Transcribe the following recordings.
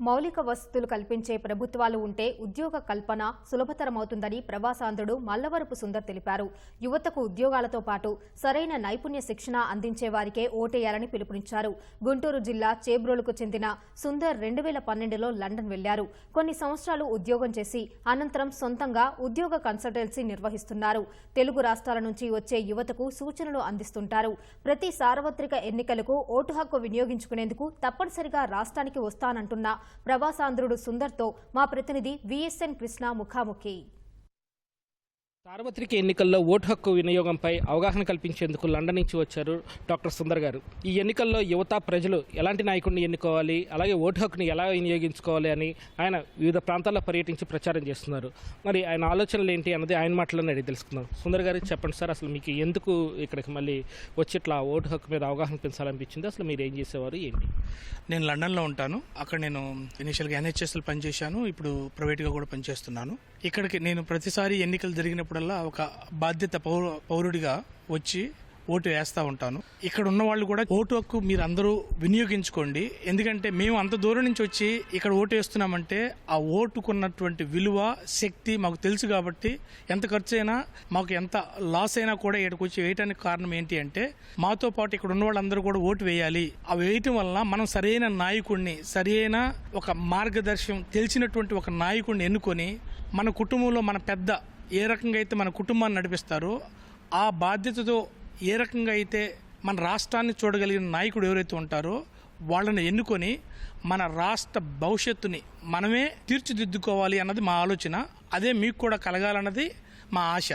మౌలిక వసతులు కల్పించే ప్రభుత్వాలు ఉంటే ఉద్యోగ కల్పన సులభతరమవుతుందని ప్రవాసాంధ్రుడు మల్లవరపు సుందర్ తెలిపారు. యువతకు ఉద్యోగాలతో పాటు సరైన నైపుణ్య శిక్షణ అందించే వారికే ఓటేయాలని పిలుపునిచ్చారు. గుంటూరు జిల్లా చేబ్రోలుకు చెందిన సుందర్ రెండు వేల పన్నెండులో లండన్ వెళ్ళారు. కొన్ని సంవత్సరాలు ఉద్యోగం చేసి అనంతరం సొంతంగా ఉద్యోగ కన్సల్టెన్సీ నిర్వహిస్తున్నారు. తెలుగు రాష్ట్రాల నుంచి వచ్చే యువతకు సూచనలు అందిస్తుంటారు. ప్రతి సార్వత్రిక ఎన్నికలకు ఓటు హక్కు వినియోగించుకునేందుకు తప్పనిసరిగా రాష్ట్రానికి వస్తానంటున్న ప్రవాసాంధ్రుడు సుందర్తో మా ప్రతినిధి విఎస్ఎన్ కృష్ణ ముఖాముఖి. సార్వత్రిక ఎన్నికల్లో ఓటు హక్కు వినియోగంపై అవగాహన కల్పించేందుకు లండన్ నుంచి వచ్చారు డాక్టర్ సుందర్ గారు. ఈ ఎన్నికల్లో యువత ప్రజలు ఎలాంటి నాయకుడిని ఎన్నుకోవాలి అలాగే ఓటు హక్కుని ఎలా వినియోగించుకోవాలి అని ఆయన వివిధ ప్రాంతాల్లో పర్యటించి ప్రచారం చేస్తున్నారు. మరి ఆయన ఆలోచనలు ఏంటి అన్నది ఆయన మాటలోనే అడిగి తెలుసుకుందాం. సుందర్ గారు చెప్పండి సార్ అసలు మీకు ఎందుకు ఇక్కడికి మళ్ళీ వచ్చి ఇట్లా ఓటు హక్కు మీద అవగాహన పెంచాలనిపించింది? అసలు మీరు ఏం చేసేవారు ఏంటి? నేను లండన్లో ఉంటాను. అక్కడ నేను ఇనిషియల్గా ఎన్హెచ్ఎస్లో పనిచేశాను. ఇప్పుడు ప్రైవేట్గా కూడా పనిచేస్తున్నాను. ఇక్కడికి నేను ప్రతిసారి ఎన్నికలు జరిగినప్పుడు జరిగినప్పుడల్లా ఒక బాధ్యత పౌరుడిగా వచ్చి ఓటు వేస్తూ ఉంటాను. ఇక్కడ ఉన్న వాళ్ళు కూడా ఓటు హక్కు మీరు అందరూ వినియోగించుకోండి. ఎందుకంటే మేము అంత దూరం నుంచి వచ్చి ఇక్కడ ఓటు వేస్తున్నామంటే ఆ ఓటుకున్నటువంటి విలువ శక్తి మాకు తెలుసు కాబట్టి ఎంత ఖర్చు అయినా మాకు ఎంత లాస్ అయినా కూడా ఇక్కడికి వచ్చి వేయటానికి కారణం ఏంటి అంటే మాతో పాటు ఇక్కడ ఉన్న వాళ్ళందరూ కూడా ఓటు వేయాలి. ఆ వేయటం వలన మనం సరైన నాయకుడిని సరైన ఒక మార్గదర్శనం తెలిసినటువంటి ఒక నాయకుడిని ఎన్నుకొని మన కుటుంబంలో మన పెద్ద ఏ రకంగా అయితే మన కుటుంబాన్ని నడిపిస్తారో ఆ బాధ్యతతో ఏ రకంగా అయితే మన రాష్ట్రాన్ని చూడగలిగిన నాయకుడు ఎవరైతే ఉంటారో వాళ్ళని ఎన్నుకొని మన రాష్ట్ర భవిష్యత్తుని మనమే తీర్చిదిద్దుకోవాలి అన్నది మా ఆలోచన. అదే మీకు కూడా కలగాలన్నది మా ఆశ.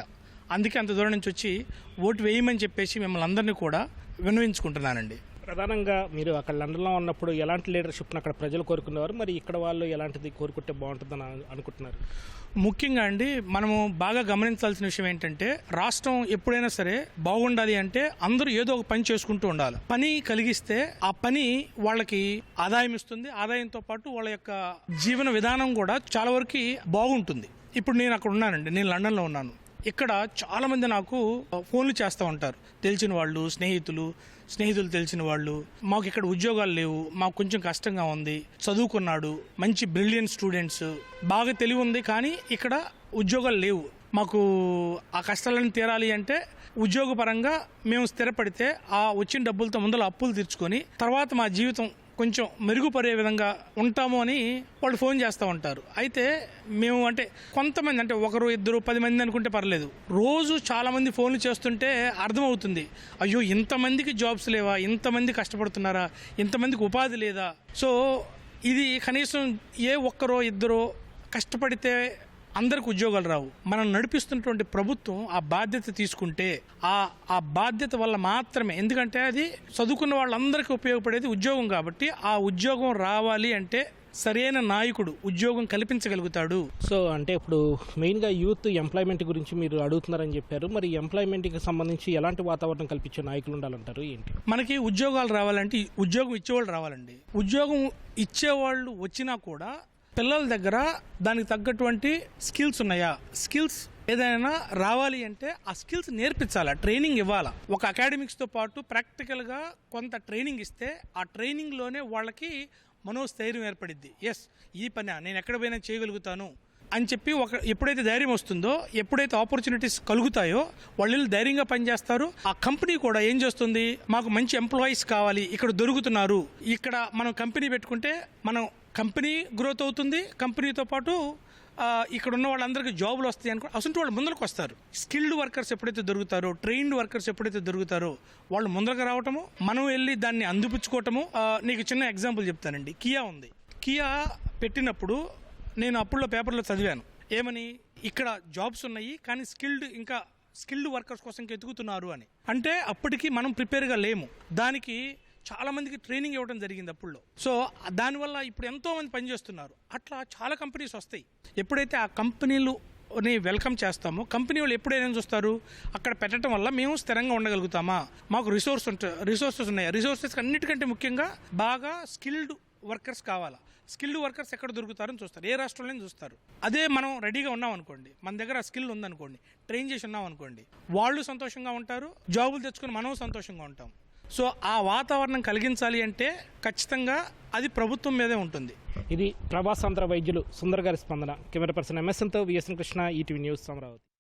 అందుకే అంత దూరం నుంచి వచ్చి ఓటు వేయమని చెప్పేసి మిమ్మల్ని అందరినీ కూడా విన్నవించుకుంటున్నానండి. ప్రధానంగా మీరు అక్కడ లండన్లో ఉన్నప్పుడు ఎలాంటి లీడర్షిప్ను అక్కడ ప్రజలు కోరుకునేవారు? మరి ఇక్కడ వాళ్ళు ఎలాంటిది కోరుకుంటే బాగుంటుందని అనుకుంటున్నారు? ముఖ్యంగా అండి మనము బాగా గమనించాల్సిన విషయం ఏంటంటే రాష్ట్రం ఎప్పుడైనా సరే బాగుండాలి అంటే అందరూ ఏదో ఒక పని చేసుకుంటూ ఉండాలి. పని కలిగిస్తే ఆ పని వాళ్ళకి ఆదాయం ఇస్తుంది. ఆదాయంతో పాటు వాళ్ళ యొక్క జీవన విధానం కూడా చాలా వరకు బాగుంటుంది. ఇప్పుడు నేను అక్కడ ఉన్నానండి నేను లండన్లో ఉన్నాను. ఇక్కడ చాలా మంది నాకు ఫోన్లు చేస్తూ ఉంటారు. తెలిసిన వాళ్ళు స్నేహితులు స్నేహితులు తెలిసిన వాళ్ళు మాకు ఇక్కడ ఉద్యోగాలు లేవు మాకు కొంచెం కష్టంగా ఉంది చదువుకున్నాడు మంచి బ్రిలియంట్ స్టూడెంట్స్ బాగా తెలివి ఉంది కానీ ఇక్కడ ఉద్యోగాలు లేవు. మాకు ఆ కష్టాలను తీరాలి అంటే ఉద్యోగపరంగా మేము స్థిరపడితే ఆ వచ్చిన డబ్బులతో ముందర అప్పులు తీర్చుకొని తర్వాత మా జీవితం కొంచెం మెరుగుపడే విధంగా ఉంటాము అని వాళ్ళు ఫోన్ చేస్తూ ఉంటారు. అయితే మేము అంటే కొంతమంది అంటే ఒకరు ఇద్దరు పది మంది అనుకుంటే పర్లేదు. రోజు చాలామంది ఫోన్లు చేస్తుంటే అర్థమవుతుంది. అయ్యో ఇంతమందికి జాబ్స్ లేవా? ఇంతమంది కష్టపడుతున్నారా? ఇంతమందికి ఉపాధి లేదా? సో ఇది కనీసం ఏ ఒక్కరో ఇద్దరో కష్టపడితే అందరికి ఉద్యోగాలు రావు. మనం నడిపిస్తున్నటువంటి ప్రభుత్వం ఆ బాధ్యత తీసుకుంటే ఆ ఆ బాధ్యత వల్ల మాత్రమే. ఎందుకంటే అది చదువుకున్న వాళ్ళందరికీ ఉపయోగపడేది ఉద్యోగం కాబట్టి ఆ ఉద్యోగం రావాలి అంటే సరైన నాయకుడు ఉద్యోగం కల్పించగలుగుతాడు. సో అంటే ఇప్పుడు మెయిన్గా యూత్ ఎంప్లాయ్మెంట్ గురించి మీరు అడుగుతున్నారని చెప్పారు. మరి ఎంప్లాయ్మెంట్కి సంబంధించి ఎలాంటి వాతావరణం కల్పించే నాయకులు ఉండాలంటారు? ఏంటి? మనకి ఉద్యోగాలు రావాలంటే ఉద్యోగం ఇచ్చేవాళ్ళు రావాలండి. ఉద్యోగం ఇచ్చేవాళ్ళు వచ్చినా కూడా పిల్లల దగ్గర దానికి తగ్గటువంటి స్కిల్స్ ఉన్నాయా? స్కిల్స్ ఏదైనా రావాలి అంటే ఆ స్కిల్స్ నేర్పించాలా? ట్రైనింగ్ ఇవ్వాలా? ఒక అకాడమిక్స్తో పాటు ప్రాక్టికల్గా కొంత ట్రైనింగ్ ఇస్తే ఆ ట్రైనింగ్లోనే వాళ్ళకి మనోస్థైర్యం ఏర్పడిద్ది. ఎస్ ఈ పని నేను ఎక్కడ పోయినా చేయగలుగుతాను. అని చెప్పి ఒక ఎప్పుడైతే ధైర్యం వస్తుందో ఎప్పుడైతే ఆపర్చునిటీస్ కలుగుతాయో వాళ్ళు ధైర్యంగా పనిచేస్తారు. ఆ కంపెనీ కూడా ఏం చేస్తుంది? మాకు మంచి ఎంప్లాయీస్ కావాలి ఇక్కడ దొరుకుతున్నారు. ఇక్కడ మనం కంపెనీ పెట్టుకుంటే మనం కంపెనీ గ్రోత్ అవుతుంది. కంపెనీతో పాటు ఇక్కడ ఉన్న వాళ్ళందరికీ జాబులు వస్తాయి అనుకో అసలు వాళ్ళు ముందరకు వస్తారు. స్కిల్డ్ వర్కర్స్ ఎప్పుడైతే దొరుకుతారో ట్రైన్డ్ వర్కర్స్ ఎప్పుడైతే దొరుకుతారో వాళ్ళు ముందరకు రావటము మనం వెళ్ళి దాన్ని అందిపుచ్చుకోవటము నీకు చిన్న ఎగ్జాంపుల్ చెప్తానండి. కియా ఉంది. కియా పెట్టినప్పుడు నేను అప్పుడులో పేపర్లో చదివాను. ఏమని? ఇక్కడ జాబ్స్ ఉన్నాయి కానీ స్కిల్డ్ ఇంకా స్కిల్డ్ వర్కర్స్ కోసం ఎతుకుతున్నారు అని. అంటే అప్పటికి మనం ప్రిపేర్గా లేము. దానికి చాలా మందికి ట్రైనింగ్ ఇవ్వడం జరిగింది అప్పుల్లో సో దానివల్ల ఇప్పుడు ఎంతో మంది పనిచేస్తున్నారు అట్లా చాలా కంపెనీస్ వస్తాయి. ఎప్పుడైతే ఆ కంపెనీలు ని వెల్కమ్ చేస్తామో కంపెనీ వాళ్ళు ఎప్పుడైనా చూస్తారు? అక్కడ పెట్టడం వల్ల మేము స్థిరంగా ఉండగలుగుతామా? మాకు రిసోర్స్ ఉంటాయి రిసోర్సెస్ ఉన్నాయి. రిసోర్సెస్ అన్నిటికంటే ముఖ్యంగా బాగా స్కిల్డ్ వర్కర్స్ కావాలా. స్కిల్డ్ వర్కర్స్ ఎక్కడ దొరుకుతారని చూస్తారు. ఏ రాష్ట్రంలో చూస్తారు. అదే మనం రెడీగా ఉన్నాం అనుకోండి. మన దగ్గర స్కిల్ ఉందనుకోండి. ట్రైన్ చేసి ఉన్నాం అనుకోండి. వాళ్ళు సంతోషంగా ఉంటారు. జాబులు తెచ్చుకొని మనం సంతోషంగా ఉంటాం. సో ఆ వాతావరణం కలిగించాలి అంటే ఖచ్చితంగా అది ప్రభుత్వం మీదే ఉంటుంది. ఇది ప్రభాసాంధ్ర వైద్యులు సుందర్ గారి స్పందన. Camera person ఎంఎస్ఎన్తో VSN Krishna ETV news Amaravati.